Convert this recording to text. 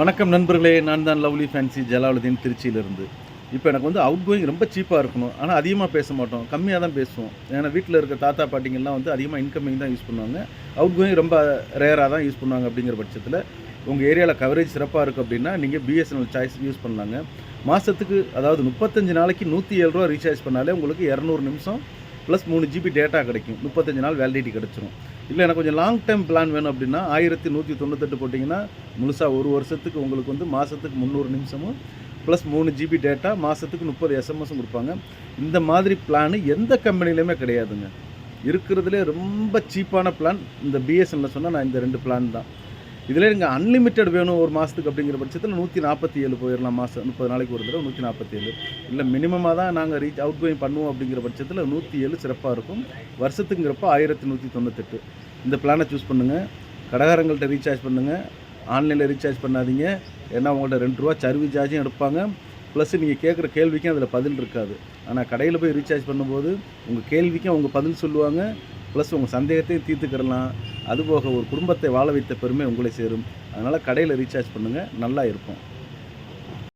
வணக்கம் நண்பர்களே நான் தான் லவ்லி ஃபேன்சி ஜலாலுதீன் திருச்சியிலிருந்து. இப்போ எனக்கு வந்து அவுட் கோயிங் ரொம்ப சீப்பாக இருக்கணும். ஆனால் அதிகமாக பேச மாட்டோம். கம்மியாக தான் பேசுவோம். ஏன்னா வீட்டில் இருக்க தாத்தா பாட்டிங்கெல்லாம் வந்து அதிகமாக இன்கமிங் தான் யூஸ் பண்ணுவாங்க. அவுட் கோயிங் ரொம்ப ரேராக தான் யூஸ் பண்ணுவாங்க அப்படிங்கிற பட்சத்தில் உங்கள் ஏரியாவில் கவரேஜ் சிறப்பாக இருக்குது அப்படின்னா நீங்கள் பிஎஸ்என்எல் சாய்ஸ் யூஸ் பண்ணலாங்க. மாதத்துக்கு அதாவது முப்பத்தஞ்சு நாளைக்கு நூற்றி ஏழு ரூபா ரீசார்ஜ் பண்ணாலே உங்களுக்கு இரநூறு நிமிஷம் ப்ளஸ் மூணு ஜிபி டேட்டா கிடைக்கும். முப்பத்தஞ்சு நாள் வேலிடிட்டி கிடச்சிரும். இல்லை எனக்கு கொஞ்சம் லாங் டைம் பிளான் வேணும் அப்படின்னா ஆயிரத்தி நூற்றி தொண்ணூத்தெட்டு போட்டிங்கன்னா முழுசாக ஒரு வருஷத்துக்கு உங்களுக்கு வந்து மாதத்துக்கு முந்நூறு நிமிஷமும் ப்ளஸ் மூணு ஜிபி டேட்டா மாதத்துக்கு முப்பது எஸ்எம்எஸும் கொடுப்பாங்க. இந்த மாதிரி பிளானு எந்த கம்பெனிலையுமே கிடையாதுங்க. இருக்கிறதுலே ரொம்ப சீப்பான பிளான் இந்த பிஎஸ்என்ல சொன்னால் நான் இந்த ரெண்டு பிளான் தான். இதில் நீங்கள் அன்லிமிட்டெட் வேணும் ஒரு மாதத்துக்கு அப்படிங்கிற பட்சத்தில் நூற்றி நாற்பத்தி ஏழு போயிடலாம் மாதம் முப்பது நாளைக்கு ஒரு தடவை நூற்றி நாற்பத்தி ஏழு இல்லை மினிமமாக தான் நாங்கள் ரீச் அவுட் கோயிங் பண்ணுவோம் அப்படிங்கிற பட்சத்தில் நூற்றி ஏழு சிறப்பாக இருக்கும். வருஷத்துங்கிறப்ப ஆயிரத்தி நூற்றி தொண்ணூத்தெட்டு. இந்த பிளானை சூஸ் பண்ணுங்கள் கடைகாரங்கள்ட்ட ரீசார்ஜ் பண்ணுங்கள் ஆன்லைனில் ரீசார்ஜ் பண்ணாதீங்க. ஏன்னா உங்கள்கிட்ட ரெண்டு ரூபா சர்வீஸ் சார்ஜும் எடுப்பாங்க. ப்ளஸ் நீங்கள் கேட்குற கேள்விக்கும் அதில் பதில் இருக்காது. ஆனால் கடையில் போய் ரீசார்ஜ் பண்ணும்போது உங்கள் கேள்விக்கும் அவங்க பதில் சொல்லுவாங்க. ப்ளஸ் உங்கள் சந்தேகத்தையும் தீர்த்துக்கிடலாம். அதுபோக ஒரு குடும்பத்தை வாழ வைத்த பெருமை உங்களை சேரும். அதனால் கடையில் ரீசார்ஜ் பண்ணுங்கள் நல்லா இருப்போம்.